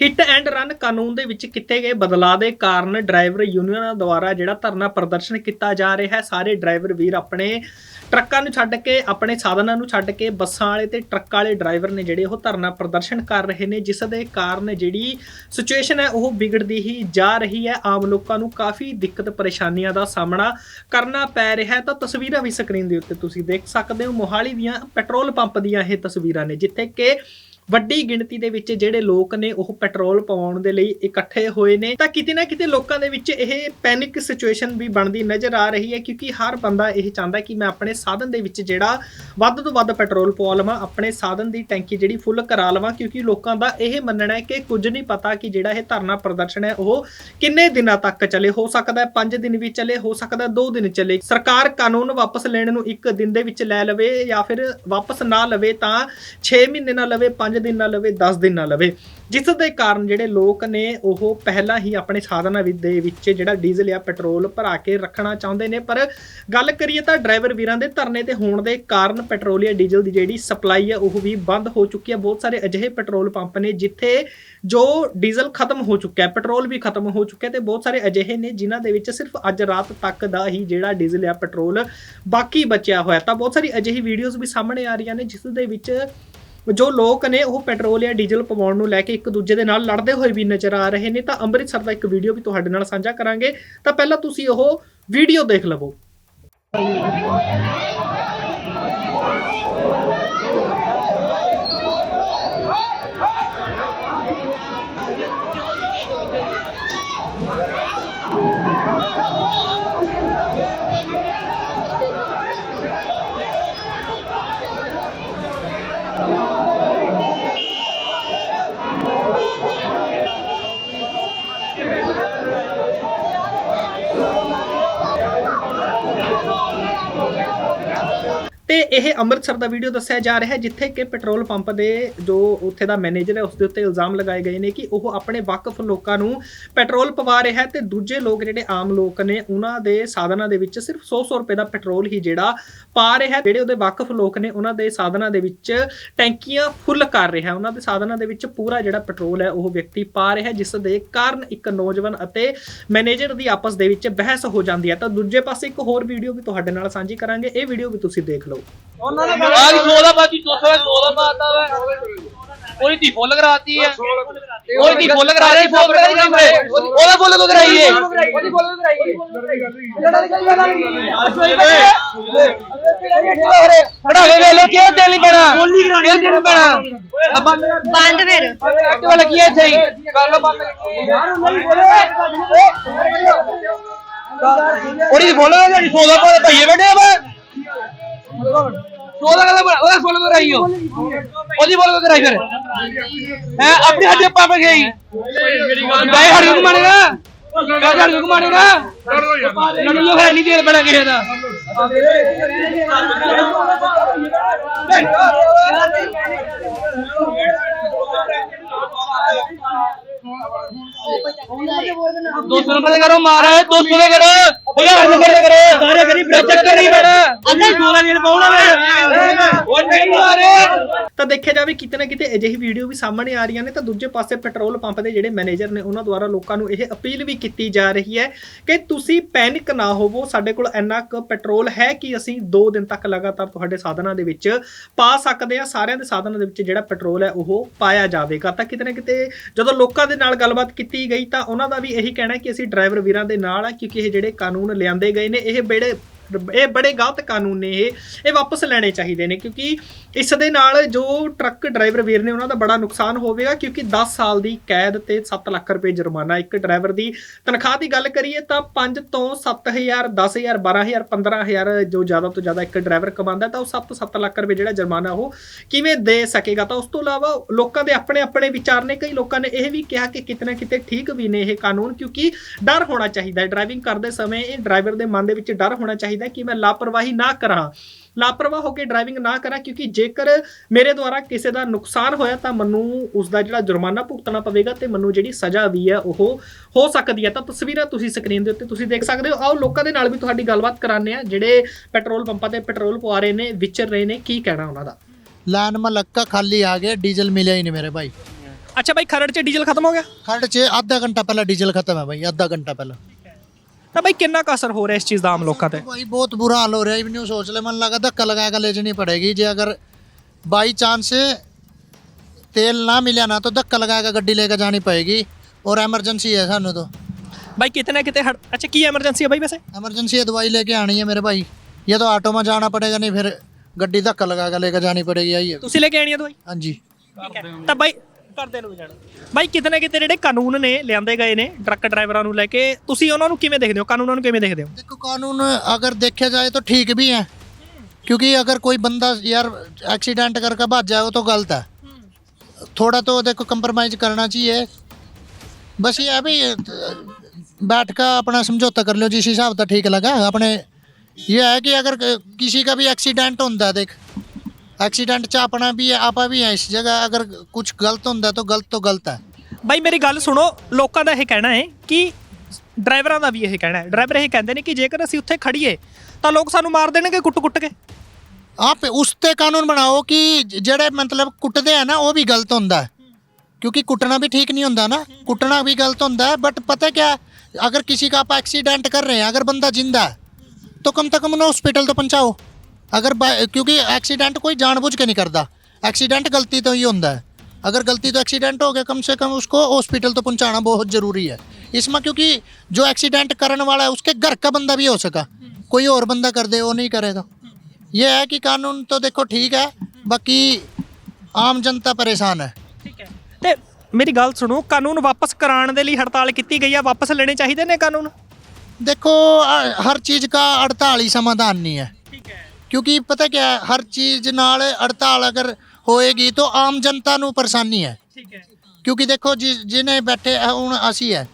Hit and run ਕਾਨੂੰਨ ਦੇ ਵਿੱਚ ਕੀਤੇ ਗਏ ਬਦਲਾਅ ਦੇ ਕਾਰਨ ਡਰਾਈਵਰ ਯੂਨੀਅਨਾਂ ਦੁਆਰਾ ਜਿਹੜਾ ਧਰਨਾ ਪ੍ਰਦਰਸ਼ਨ ਕੀਤਾ ਜਾ ਰਿਹਾ ਹੈ, ਸਾਰੇ ਡਰਾਈਵਰ ਵੀਰ ਆਪਣੇ ਟਰੱਕਾਂ ਨੂੰ ਛੱਡ ਕੇ, ਆਪਣੇ ਸਾਧਨਾਂ ਨੂੰ ਛੱਡ ਕੇ, ਬੱਸਾਂ ਵਾਲੇ ਤੇ ਟਰੱਕ ਵਾਲੇ ਡਰਾਈਵਰ ਨੇ ਜਿਹੜੇ ਉਹ ਧਰਨਾ ਪ੍ਰਦਰਸ਼ਨ ਕਰ ਰਹੇ ਨੇ, ਜਿਸ ਦੇ ਕਾਰਨ ਜਿਹੜੀ ਸਿਚੁਏਸ਼ਨ ਹੈ ਉਹ ਵਿਗੜਦੀ ਹੀ ਜਾ ਰਹੀ ਹੈ। ਆਮ ਲੋਕਾਂ ਨੂੰ ਕਾਫੀ ਦਿੱਕਤ ਪਰੇਸ਼ਾਨੀਆਂ ਦਾ ਸਾਹਮਣਾ ਕਰਨਾ ਪੈ ਰਿਹਾ ਹੈ। ਤਾਂ ਤਸਵੀਰਾਂ ਵੀ ਸਕਰੀਨ ਦੇ ਉੱਤੇ ਤੁਸੀਂ ਦੇਖ ਸਕਦੇ ਹੋ। ਮੋਹਾਲੀ ਦੀਆਂ ਪੈਟਰੋਲ ਪੰਪ ਦੀਆਂ ਇਹ ਤਸਵੀਰਾਂ ਨੇ, ਜਿੱਥੇ ਕਿ ਵੱਡੀ ਗਿਣਤੀ ਦੇ ਵਿੱਚ ਜਿਹੜੇ ਲੋਕ ਨੇ ਉਹ ਪੈਟਰੋਲ ਪਾਉਣ ਦੇ ਲਈ ਇਕੱਠੇ ਹੋਏ ਨੇ, ਤਾਂ ਕਿਤੇ ਨਾ ਕਿਤੇ ਲੋਕਾਂ ਦੇ ਵਿੱਚ ਇਹ ਪੈਨਿਕ ਸਿਚੁਏਸ਼ਨ ਵੀ ਬਣਦੀ ਨਜ਼ਰ ਆ ਰਹੀ ਹੈ, ਕਿਉਂਕਿ ਹਰ ਬੰਦਾ ਇਹ ਚਾਹੁੰਦਾ ਕਿ ਮੈਂ ਆਪਣੇ ਸਾਧਨ ਦੇ ਵਿੱਚ ਜਿਹੜਾ ਵੱਧ ਤੋਂ ਵੱਧ ਪੈਟਰੋਲ ਪਵਾ ਲਵਾਂ, ਆਪਣੇ ਸਾਧਨ ਦੀ ਟੈਂਕੀ ਜਿਹੜੀ ਫੁੱਲ ਕਰਾ ਲਵਾਂ, ਕਿਉਂਕਿ ਲੋਕਾਂ ਦਾ ਇਹ ਮੰਨਣਾ ਹੈ ਕਿ ਕੁਝ ਨਹੀਂ ਪਤਾ ਕਿ ਜਿਹੜਾ ਇਹ ਧਰਨਾ ਪ੍ਰਦਰਸ਼ਨ ਹੈ, ਉਹ ਕਿੰਨੇ ਦਿਨਾਂ ਤੱਕ ਚੱਲੇ, ਹੋ ਸਕਦਾ ਹੈ 5 ਦਿਨ ਵੀ ਚੱਲੇ, ਹੋ ਸਕਦਾ 2 ਦਿਨ ਚੱਲੇ। ਸਰਕਾਰ ਕਾਨੂੰਨ ਵਾਪਸ ਲੈਣ ਨੂੰ ਇੱਕ ਦਿਨ ਦੇ ਵਿੱਚ ਲੈ ਲਵੇ ਜਾਂ ਫਿਰ ਵਾਪਸ ਨਾ ਲਵੇ ਤਾਂ 6 ਮਹੀਨੇ ਨਾ ਲਵੇ 5 ਦਿਨ ਨਾ ਲਵੇ 10 ਦਿਨ ਨਾ ਲਵੇ। ਜਿਸ ਦੇ ਕਾਰਨ ਜਿਹੜੇ ਲੋਕ ਨੇ, ਉਹ ਪਹਿਲਾਂ ਹੀ ਆਪਣੇ ਸਾਧਨਾਂ ਦੇ ਵਿੱਚ ਜਿਹੜਾ ਡੀਜ਼ਲ ਜਾਂ ਪੈਟਰੋਲ ਭਰਾ ਕੇ ਰੱਖਣਾ ਚਾਹੁੰਦੇ ਨੇ। ਪਰ ਗੱਲ ਕਰੀਏ ਤਾਂ ਡਰਾਈਵਰ ਵੀਰਾਂ ਦੇ ਧਰਨੇ ਤੇ ਹੋਣ ਦੇ ਕਾਰਨ ਪੈਟਰੋਲ ਜਾਂ ਡੀਜ਼ਲ ਦੀ ਜਿਹੜੀ ਸਪਲਾਈ ਹੈ ਉਹ ਵੀ ਬੰਦ ਹੋ ਚੁੱਕੀ ਹੈ ਬਹੁਤ ਸਾਰੇ ਅਜਿਹੇ ਪੈਟਰੋਲ ਪੰਪ ਨੇ ਜਿੱਥੇ ਜੋ ਡੀਜ਼ਲ ਖਤਮ ਹੋ ਚੁੱਕਾ ਹੈ ਪੈਟਰੋਲ ਵੀ ਖਤਮ ਹੋ ਚੁੱਕਿਆ ਤੇ ਬਹੁਤ ਸਾਰੇ ਅਜਿਹੇ ਨੇ ਜਿਨ੍ਹਾਂ ਦੇ ਵਿੱਚ ਸਿਰਫ ਅੱਜ ਰਾਤ ਤੱਕ ਦਾ ਹੀ ਜਿਹੜਾ ਡੀਜ਼ਲ ਜਾਂ ਪੈਟਰੋਲ ਬਾਕੀ ਬਚਿਆ ਹੋਇਆ। ਤਾਂ ਬਹੁਤ ਸਾਰੀ ਅਜਿਹੀ ਵੀਡੀਓਜ਼ ਵੀ ਸਾਹਮਣੇ ਆ ਰਹੀਆਂ ਨੇ, ਜਿਸ ਦੇ ਵਿੱਚ ਜੋ ਲੋਕ ਨੇ ਉਹ ਪੈਟਰੋਲ ਜਾਂ ਡੀਜ਼ਲ ਪਵਾਉਣ ਨੂੰ ਲੈ ਕੇ ਇੱਕ ਦੂਜੇ ਦੇ ਨਾਲ ਲੜਦੇ ਹੋਏ ਵੀ ਨਜ਼ਰ ਆ ਰਹੇ ਨੇ ਤਾਂ ਅੰਮ੍ਰਿਤਸਰ ਦਾ ਇੱਕ ਵੀਡੀਓ ਵੀ ਤੁਹਾਡੇ ਨਾਲ ਸਾਂਝਾ ਕਰਾਂਗੇ। ਤਾਂ ਪਹਿਲਾਂ ਤੁਸੀਂ ਉਹ ਵੀਡੀਓ ਦੇਖ ਲਵੋ। ਤੇ ਇਹ ਅੰਮ੍ਰਿਤਸਰ ਦਾ ਵੀਡੀਓ ਦੱਸਿਆ ਜਾ ਰਿਹਾ ਹੈ, ਜਿੱਥੇ ਕਿ ਪੈਟਰੋਲ ਪੰਪ ਦੇ ਜੋ ਉੱਥੇ ਦਾ ਮੈਨੇਜਰ ਹੈ ਉਸ ਦੇ ਉੱਤੇ ਇਲਜ਼ਾਮ ਲਗਾਏ ਗਏ ਨੇ ਕਿ ਉਹ ਆਪਣੇ ਵਾਕਫ ਲੋਕਾਂ ਨੂੰ ਪੈਟਰੋਲ ਪਵਾ ਰਿਹਾ ਹੈ ਤੇ ਦੂਜੇ ਲੋਕ ਜਿਹੜੇ ਆਮ ਲੋਕ ਨੇ, ਉਹਨਾਂ ਦੇ ਸਾਧਨਾਂ ਦੇ ਵਿੱਚ ਸਿਰਫ 100-100 ਰੁਪਏ ਦਾ ਪੈਟਰੋਲ ਹੀ ਜਿਹੜਾ ਪਾ ਰਿਹਾ ਜਿਹੜੇ ਉਹਦੇ ਵਾਕਫ ਲੋਕ ਨੇ, ਉਹਨਾਂ ਦੇ ਸਾਧਨਾਂ ਦੇ ਵਿੱਚ ਟੈਂਕੀਆਂ ਫੁੱਲ ਕਰ ਰਿਹਾ ਉਹਨਾਂ ਦੇ ਸਾਧਨਾਂ ਦੇ ਵਿੱਚ ਪੂਰਾ ਜਿਹੜਾ ਪੈਟਰੋਲ ਹੈ, ਉਹ ਵਿਅਕਤੀ ਪਾ ਰਿਹਾ ਜਿਸ ਦੇ ਕਾਰਨ ਇੱਕ ਨੌਜਵਾਨ ਅਤੇ ਮੈਨੇਜਰ ਦੀ ਆਪਸ ਦੇ ਵਿੱਚ ਬਹਿਸ ਹੋ ਜਾਂਦੀ ਹੈ। ਤਾਂ ਦੂਜੇ ਪਾਸੇ ਇੱਕ ਹੋਰ ਵੀਡੀਓ ਵੀ ਤੁਹਾਡੇ ਨਾਲ ਸਾਂਝੀ ਕਰਾਂਗੇ, ਇਹ ਵੀਡੀਓ ਵੀ ਤੁਸੀਂ ਦੇਖ ਲਓ। ਉਹਨਾਂ ਨੇ ਆਹ ਵੀ ਦਾ ਬਾਜੀ 200 ਦਾ 100 ਦਾ ਬਾਤਾ ਵਾ। ਉਹਦੀ ਦੀ ਫੁੱਲ ਕਰਾਤੀ ਹੈ ਉਹਦੀ ਦੀ ਫੁੱਲ ਕਰਾ ਰਹੀ ਫੁੱਲ ਕਰਾਈ ਕੰਮ ਰੇ ਉਹਦਾ ਫੁੱਲ ਕੋ ਕਰਾਈਏ? ਉਹਦੀ ਫੁੱਲ ਕਰਾਈਏ ਖੜਾ ਹੋਏ ਵੇਲੇ ਕਿਉਂ ਦਿਲ ਨਹੀਂ ਬਣਾ ਬੋਲੀ ਕਰਾਣੀ ਦਿਲ ਨਹੀਂ ਬਣਾ ਬੰਦ ਫਿਰ। ਐਕਟਿਵ ਲੱਗੀ ਇੱਥੇ ਹੀ। ਗੱਲ ਬੰਦ ਯਾਰ ਉਹਨਾਂ ਨੇ ਬੋਲੇ ਉਹਦੀ ਫੁੱਲ ਕਰਾਈ 100 ਦਾ ਭਾਈਏ ਬੈਠੇ सोलह का बड़ा ओला फुल को कराई हो ओली फुल को कराई फिर है अपनी हड्डी पापा गई गाय हड्डी को मारेगा गाय हड्डी को मारेगा लड़ू है नहीं तेल बड़ा किया था दो सौ रुपए करो मारा है दो सौ करो हजार रुपए करो ਤਾਂ ਦੇਖਿਆ ਜਾਵੇ ਕਿਤੇ ਨਾ ਕਿਤੇ ਅਜਿਹੀ ਵੀਡੀਓ ਵੀ ਸਾਹਮਣੇ ਆ ਰਹੀਆਂ ਨੇ, ਤਾਂ ਦੂਜੇ ਪਾਸੇ ਪੈਟਰੋਲ ਪੰਪ ਦੇ ਜਿਹੜੇ ਮੈਨੇਜਰ ਨੇ, ਉਹਨਾਂ ਦੁਆਰਾ ਲੋਕਾਂ ਨੂੰ ਇਹ ਅਪੀਲ ਵੀ ਕੀਤੀ ਜਾ ਰਹੀ ਹੈ ਕਿ ਤੁਸੀਂ ਪੈਨਿਕ ਨਾ ਹੋਵੋ, ਸਾਡੇ ਕੋਲ ਇੰਨਾ ਕੁ ਪੈਟਰੋਲ ਹੈ ਕਿ ਅਸੀਂ 2 ਦਿਨ ਤੱਕ ਲਗਾਤਾਰ ਤੁਹਾਡੇ ਸਾਧਨਾਂ ਦੇ ਵਿੱਚ ਪਾ ਸਕਦੇ ਆ ਸਾਰਿਆਂ ਦੇ ਸਾਧਨਾਂ ਦੇ ਵਿੱਚ ਜਿਹੜਾ ਪੈਟਰੋਲ ਹੈ ਉਹ ਪਾਇਆ ਜਾਵੇਗਾ। ਤਾਂ ਕਿਤੇ ਨਾ ਕਿਤੇ ਜਦੋਂ ਲੋਕਾਂ ਦੇ ਨਾਲ ਗੱਲਬਾਤ ਕੀਤੀ ਗਈ ਤਾਂ ਉਹਨਾਂ ਦਾ ਵੀ ਇਹੀ ਕਹਿਣਾ ਕਿ ਅਸੀਂ ਡਰਾਈਵਰ ਵੀਰਾਂ ਦੇ ਨਾਲ ਆ, ਕਿਉਂਕਿ ਇਹ ਜਿਹੜੇ ਕਾਨੂੰਨ ਲਿਆਂਦੇ ਗਏ ਨੇ, ਇਹ ਬੜੇ ਇਹ ਬੜੇ ਗਲਤ ਕਾਨੂੰਨ ਨੇ ਇਹ ਇਹ ਵਾਪਸ ਲੈਣੇ ਚਾਹੀਦੇ ਨੇ ਕਿਉਂਕਿ ਇਸ ਦੇ ਨਾਲ ਜੋ ਟਰੱਕ ਡਰਾਈਵਰ ਵੀਰ ਨੇ ਉਹਨਾਂ ਦਾ ਬੜਾ ਨੁਕਸਾਨ ਹੋਵੇਗਾ ਕਿਉਂਕਿ 10 ਸਾਲ ਦੀ ਕੈਦ ਤੇ 7 ਲੱਖ ਰੁਪਏ ਜੁਰਮਾਨਾ ਇੱਕ ਡਰਾਈਵਰ ਦੀ। ਤਨਖਾਹ ਦੀ ਗੱਲ ਕਰੀਏ ਤਾਂ 5 ਤੋਂ 7000 10000 12000 15000 ਜੋ ਜ਼ਿਆਦਾ ਤੋਂ ਜ਼ਿਆਦਾ ਇੱਕ ਡਰਾਈਵਰ ਕਮਾਉਂਦਾ ਤਾਂ ਉਹ 7-7 ਲੱਖ ਰੁਪਏ ਜਿਹੜਾ ਜੁਰਮਾਨਾ ਉਹ ਕਿਵੇਂ ਦੇ ਸਕੇਗਾ? ਤਾਂ ਉਸ ਤੋਂ ਇਲਾਵਾ ਲੋਕਾਂ ਦੇ ਆਪਣੇ ਆਪਣੇ ਵਿਚਾਰ ਨੇ, ਕਈ ਲੋਕਾਂ ਨੇ ਇਹ ਵੀ ਕਿਹਾ ਕਿ ਕਿਤੇ ਨਾ ਕਿਤੇ ਠੀਕ ਵੀ ਨੇ ਇਹ ਕਾਨੂੰਨ ਕਿਉਂਕਿ ਡਰ ਹੋਣਾ ਚਾਹੀਦਾ ਹੈ। ਡਰਾਈਵਿੰਗ ਕਰਦੇ ਸਮੇਂ ਇਹ ਡਰਾਈਵਰ ਦੇ ਮਨ ਦੇ ਵਿੱਚ ਡਰ ਹੋਣਾ ਚਾਹੀਦਾ ਚਾਹੀਦਾ ਕਿ ਮੈਂ ਲਾਪਰਵਾਹੀ ਨਾ ਕਰਾਂ। ਲਾਪਰਵਾਹ ਹੋ ਕੇ ਡਰਾਈਵਿੰਗ ਨਾ ਕਰਾਂ ਕਿਉਂਕਿ ਜੇਕਰ ਮੇਰੇ ਦੁਆਰਾ ਕਿਸੇ ਦਾ ਨੁਕਸਾਨ ਹੋਇਆ ਤਾਂ ਮੈਨੂੰ ਉਸ ਦਾ ਜਿਹੜਾ ਜੁਰਮਾਨਾ ਭੁਗਤਣਾ ਪਵੇਗਾ ਤੇ ਮੈਨੂੰ ਜਿਹੜੀ ਸਜ਼ਾ ਵੀ ਹੈ ਉਹ ਹੋ ਸਕਦੀ ਹੈ। ਤਾਂ ਤਸਵੀਰਾਂ ਤੁਸੀਂ ਸਕਰੀਨ ਦੇ ਉੱਤੇ ਤੁਸੀਂ ਦੇਖ ਸਕਦੇ ਹੋ। ਆਓ ਲੋਕਾਂ ਦੇ ਨਾਲ ਵੀ ਤੁਹਾਡੀ ਗੱਲਬਾਤ ਕਰਾਉਂਦੇ ਆ ਜਿਹੜੇ ਪੈਟਰੋਲ ਪੰਪਾਂ ਤੇ ਪੈਟਰੋਲ ਪਵਾ ਰਹੇ ਨੇ ਵਿਚਰ ਰਹੇ ਨੇ ਕੀ ਕਹਿਣਾ ਉਹਨਾਂ ਦਾ? ਲਾਨ ਮਲੱਕਾ ਖਾਲੀ ਆ ਗਿਆ ਡੀਜ਼ਲ ਮਿਲਿਆ ਹੀ ਨਹੀਂ ਮੇਰੇ ਭਾਈ। ਅੱਛਾ ਭਾਈ ਖਰੜ 'ਚ ਡੀਜ਼ਲ ਖਤਮ ਹੋ ਗਿਆ? ਖਰੜ 'ਚ ਅੱਧਾ ਘੰਟਾ ਪਹਿਲਾਂ ਡੀਜ਼ਲ ਖਤਮ ਹੈ ਭਾਈ ਅੱਧਾ ਘੰਟਾ ਪਹਿਲਾਂ। ਤਾਂ ਬਈ ਕਿੰਨਾ ਕੁ ਅਸਰ ਹੋ ਰਿਹਾ ਇਸ ਚੀਜ਼ ਦਾ ਆਮ ਲੋਕਾਂ ਤੇ? ਭਾਈ ਬਹੁਤ ਬੁਰਾ ਹਾਲ ਹੋ ਰਿਹਾ ਇਵਨਿਊ ਸੋਚ ਲੈ ਮਨ ਲਗਾ ਧੱਕਾ ਲਗਾ ਕੇ ਲੈਣੀ ਪੜੇਗੀ। ਜੇ ਅਗਰ ਬਾਈ ਚਾਂਸ ਤੇਲ ਨਾ ਮਿਲਿਆ ਨਾ ਤਾਂ ਧੱਕਾ ਲਗਾ ਕੇ ਗੱਡੀ ਲੈ ਕੇ ਜਾਣੀ ਪਏਗੀ। ਔਰ ਐਮਰਜੈਂਸੀ ਹੈ ਸਾਨੂੰ ਤਾਂ। ਬਾਈ ਕਿਤਨੇ ਕਿਤੇ ਅੱਛਾ ਕੀ ਐਮਰਜੈਂਸੀ ਹੈ ਬਾਈ ਵੈਸੇ? ਐਮਰਜੈਂਸੀ ਹੈ ਦਵਾਈ ਲੈ ਕੇ ਆਣੀ ਹੈ ਮੇਰੇ ਭਾਈ। ਇਹ ਤਾਂ ਆਟੋ ਮਾ ਜਾਣਾ ਪੜੇਗਾ ਨਹੀਂ ਫਿਰ ਗੱਡੀ ਧੱਕਾ ਲਗਾ ਕੇ ਲੈ ਕੇ ਜਾਣੀ ਪੜੇਗੀ ਆਈ ਤੁਸੀਂ ਲੈ ਕੇ ਆਣੀ ਹੈ ਦਵਾਈ? ਹਾਂਜੀ। ਤਾਂ ਬਾਈ ਕਰਦੇ ਨੂੰ ਵੀ ਜਾਣਾ ਬਾਈ ਕਿਤੇ ਨਾ ਕਿਤੇ ਜਿਹੜੇ ਕਾਨੂੰਨ ਨੇ ਲਿਆਂਦੇ ਗਏ ਨੇ ਟਰੱਕ ਡਰਾਈਵਰਾਂ ਨੂੰ ਲੈ ਕੇ ਤੁਸੀਂ ਉਹਨਾਂ ਨੂੰ ਕਿਵੇਂ ਦੇਖਦੇ ਹੋ ਕਾਨੂੰਨਾਂ ਨੂੰ ਕਿਵੇਂ ਦੇਖਦੇ ਹੋ देखो कानून अगर देखा जाए तो ठीक भी है क्योंकि अगर कोई बंदा यार एक्सीडेंट करके भाग जाए वो तो गलत है थोड़ा तो देखो कंप्रोमाइज करना चाहिए बस ये है भी अ, बैठ कर अपना समझौता कर लो जिस हिसाब से ठीक लगा अपने ये है कि अगर क- किसी का भी एक्सीडेंट होता है देख एक्सीडेंट च अपना भी है आपा भी है इस जगह अगर कुछ गलत होता है तो गलत तो गलत है ਬਾਈ ਮੇਰੀ ਗੱਲ ਸੁਣੋ ਲੋਕਾਂ ਦਾ ਇਹ ਕਹਿਣਾ ਹੈ ਕਿ ਡਰਾਈਵਰਾਂ ਦਾ ਵੀ ਇਹ ਕਹਿਣਾ ਹੈ ਡਰਾਈਵਰ ਇਹ ਕਹਿੰਦੇ ਨੇ ਕਿ ਜੇਕਰ ਅਸੀਂ ਉੱਥੇ ਖੜੀਏ ਤਾਂ ਲੋਕ ਸਾਨੂੰ ਮਾਰ ਦੇਣਗੇ ਕੁੱਟ-ਕੁੱਟ ਕੇ ਆਪ ਉਸ ਤੇ ਕਾਨੂੰਨ ਬਣਾਓ ਕਿ ਜਿਹੜੇ ਮਤਲਬ ਕੁੱਟਦੇ ਆ ਨਾ ਉਹ ਵੀ ਗਲਤ ਹੁੰਦਾ ਹੈ क्योंकि कुटना भी ठीक नहीं होता ना कुटना भी गलत होता है बट पता क्या है, अगर किसी का आप एक्सीडेंट कर रहे हैं अगर बंदा जिंदा है तो कम से कम उन्हें हॉस्पिटल तो पहुंचाओ अगर बाय- क्योंकि एक्सीडेंट कोई जानबूझ के नहीं करता एक्सीडेंट गलती तो ही होता है अगर गलती तो एक्सीडेंट हो गया कम से कम उसको हॉस्पिटल तो पहुंचाना बहुत ज़रूरी है इसमें क्योंकि जो एक्सीडेंट करने वाला है उसके घर का बंदा भी हो सका कोई और बंदा कर दे वो नहीं करेगा ये है कि कानून तो देखो ठीक है बाकी आम जनता परेशान है ਠੀਕ ਹੈ ਤੇ ਮੇਰੀ ਗੱਲ ਸੁਣੋ ਕਾਨੂੰਨ ਵਾਪਸ ਕਰਾਉਣ ਦੇ ਲਈ ਹੜਤਾਲ ਕੀਤੀ ਗਈ ਹੈ ਵਾਪਸ ਲੈਣੇ ਚਾਹੀਦੇ ਨੇ ਕਾਨੂੰਨ देखो अ, हर चीज़ का हड़ताल ही समाधान नहीं है ਠੀਕ ਹੈ क्योंकि पता क्या है हर चीज़ नाल हड़ताल अगर होएगी तो आम जनता ਨੂੰ ਪਰੇਸ਼ਾਨੀ ਹੈ ਠੀਕ ਹੈ ਕਿਉਂਕਿ ਦੇਖੋ ਜਿ- ਜਿਹਨੇ ਬੈਠੇ ਆ, ਹੁਣ ਅਸੀਂ ਹੈ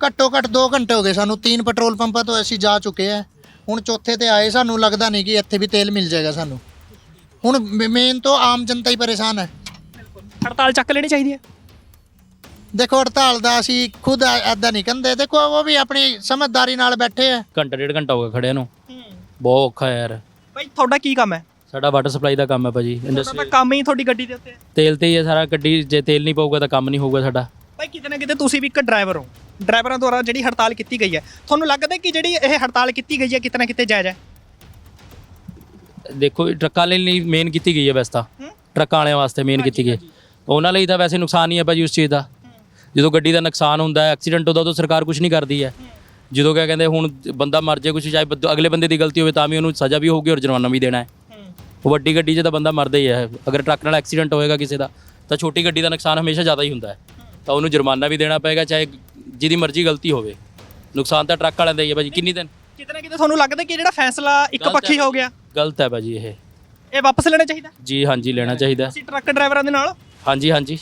ਘੱਟੋ ਘੱਟ 2 ਘੰਟੇ ਹੋ ਗਏ ਸਾਨੂੰ ਤਿੰਨ ਪੈਟਰੋਲ ਪੰਪਾਂ ਤੋਂ ਅਸੀਂ ਜਾ ਚੁੱਕੇ ਆ ਹੁਣ ਚੌਥੇ ਤੇ ਆਏ ਸਾਨੂੰ ਲੱਗਦਾ ਨਹੀਂ ਕਿ ਇੱਥੇ ਵੀ ਤੇਲ ਮਿਲ ਜਾਏਗਾ ਸਾਨੂੰ ਹੁਣ ਮੇਨ ਤੋਂ ਆਮ ਜਨਤਾ ਹੀ ਪਰੇਸ਼ਾਨ ਹੈ ਹੜਤਾਲ ਚੱਕ ਲੈਣੀ ਚਾਹੀਦੀ ਹੈ ਦੇਖੋ ਹੜਤਾਲ ਦਾ ਅਸੀਂ ਖੁਦ ਐਦਾਂ ਨਹੀਂ ਕਹਿੰਦੇ ਦੇਖੋ ਉਹ ਵੀ ਆਪਣੀ ਸਮਝਦਾਰੀ ਨਾਲ ਬੈਠੇ ਆ ਘੰਟਾ ਡੇਢ ਘੰਟਾ ਹੋ ਗਿਆ ਖੜਿਆ ਨੂੰ ਬਹੁਤ ਔਖਾ ਯਾਰ ਬਾਈ ਤੁਹਾਡਾ ਕੀ ਕੰਮ ਹੈ? ਸਾਡਾ ਵਾਟਰ ਸਪਲਾਈ ਦਾ ਕੰਮ ਹੈ ਭਾਜੀ ਤੁਹਾਡਾ ਇੰਡਸਟਰੀ ਤਾਂ ਕੰਮ ਹੀ ਤੁਹਾਡੀ ਗੱਡੀ ਦੇ ਉੱਤੇ ਹੈ। ਤੇਲ ਤੇ ਹੀ ਹੈ ਸਾਰਾ ਗੱਡੀ ਜੇ ਤੇਲ ਨਹੀਂ ਪਊਗਾ ਤਾਂ ਕੰਮ ਨਹੀਂ ਹੋਊਗਾ ਸਾਡਾ। ਭਾਈ ਕਿਤੇ ਨਾ ਕਿਤੇ ਤੁਸੀਂ ਵੀ ਇੱਕ ਡਰਾਈਵਰ ਹੋ। ਡਰਾਈਵਰਾਂ ਦੁਆਰਾ ਜਿਹੜੀ ਹੜਤਾਲ ਕੀਤੀ ਗਈ ਹੈ ਤੁਹਾਨੂੰ ਲੱਗਦਾ ਕਿ ਜਿਹੜੀ ਇਹ ਹੜਤਾਲ ਕੀਤੀ ਗਈ ਹੈ ਕਿਤੇ ਨਾ ਕਿਤੇ ਜਾਇਜ਼ ਹੈ? ਦੇਖੋ ਇਹ ਟਰੱਕਾਂ ਲਈ ਮੇਨ ਕੀਤੀ ਗਈ ਹੈ ਵੈਸੇ ਤਾਂ। ਟਰੱਕਾਂ ਵਾਲਿਆਂ ਵਾਸਤੇ ਮੇਨ ਕੀਤੀ ਗਈ। ਹੈ ਉਹਨਾਂ ਲਈ ਤਾਂ ਵੈਸੇ ਨੁਕਸਾਨ ਹੀ ਹੈ ਭਾਜੀ ਉਸ ਚੀਜ਼ ਦਾ। ਜਦੋਂ ਗੱਡੀ ਦਾ ਨੁਕਸਾਨ ਹੁੰਦਾ ਹੈ ਐਕਸੀਡੈਂਟ ਹੁੰਦਾ ਉਦੋਂ ਸਰਕਾਰ ਕੁਝ ਨਹੀਂ ਕਰਦੀ ਹੈ। ਜਦੋਂ ਕਿਆ ਕਹਿੰਦੇ ਹੁਣ ਬੰਦਾ ਮਰ ਜੇ ਕੁਛ ਚਾਹੇ ਬੰਦ- ਅਗਲੇ ਬੰਦੇ ਦੀ ਗਲਤੀ ਹੋਵੇ ਤਾਂ ਵੀ ਉਹਨੂੰ ਸਜ਼ਾ ਵੀ ਹੋਊਗੀ ਔਰ ਜੁਰਮਾਨਾ ਵੀ ਦੇਣਾ ਹੈ। ਉਹ ਵੱਡੀ ਗੱਡੀ 'ਚ ਤਾਂ ਬੰਦਾ ਮਰਦਾ ਹੀ ਹੈ। ਅਗਰ ਟਰੱਕ ਨਾਲ ਐਕਸੀਡੈਂਟ ਹੋਏਗਾ ਕਿਸੇ ਦਾ ਤਾਂ ਛੋਟੀ ਗੱਡੀ ਦਾ ਨੁਕਸਾਨ ਹਮੇਸ਼ਾ ਜ਼ਿਆਦਾ ਹੀ ਹੁੰਦਾ ਹੈ। ਤਾਂ ਉਹਨੂੰ ਜੁਰਮਾਨਾ ਵੀ ਦੇਣਾ ਪਏਗਾ ਚਾਹੇ ਜਿਹਦੀ ਮਰਜ਼ੀ ਗਲਤੀ ਹੋਵੇ। ਨੁਕਸਾਨ ਤਾਂ ਟਰੱਕ ਵਾਲਿਆਂ ਦਾ ਹੀ ਹੈ ਭਾਜੀ ਕਿੰਨੀ ਦਿਨ ਕਿਤੇ ਨਾ ਕਿਤੇ ਤੁਹਾਨੂੰ ਲੱਗਦਾ ਕਿ ਜਿਹੜਾ ਫੈਸਲਾ ਇੱਕ ਗਲਤ ਪੱਖੀ ਹੈ ਹੋ ਗਿਆ? ਗਲਤ ਹੈ ਭਾਜੀ ਇਹ। ਇਹ ਵਾਪਸ ਲੈਣਾ ਚਾਹੀਦਾ? ਜੀ ਹਾਂਜੀ ਲੈਣਾ ਚਾਹੀਦਾ। ਤੁਸੀਂ ਟਰੱਕ ਡਰਾਈਵਰਾਂ ਦੇ ਨਾਲ? ਹਾਂਜੀ ਹਾਂਜੀ।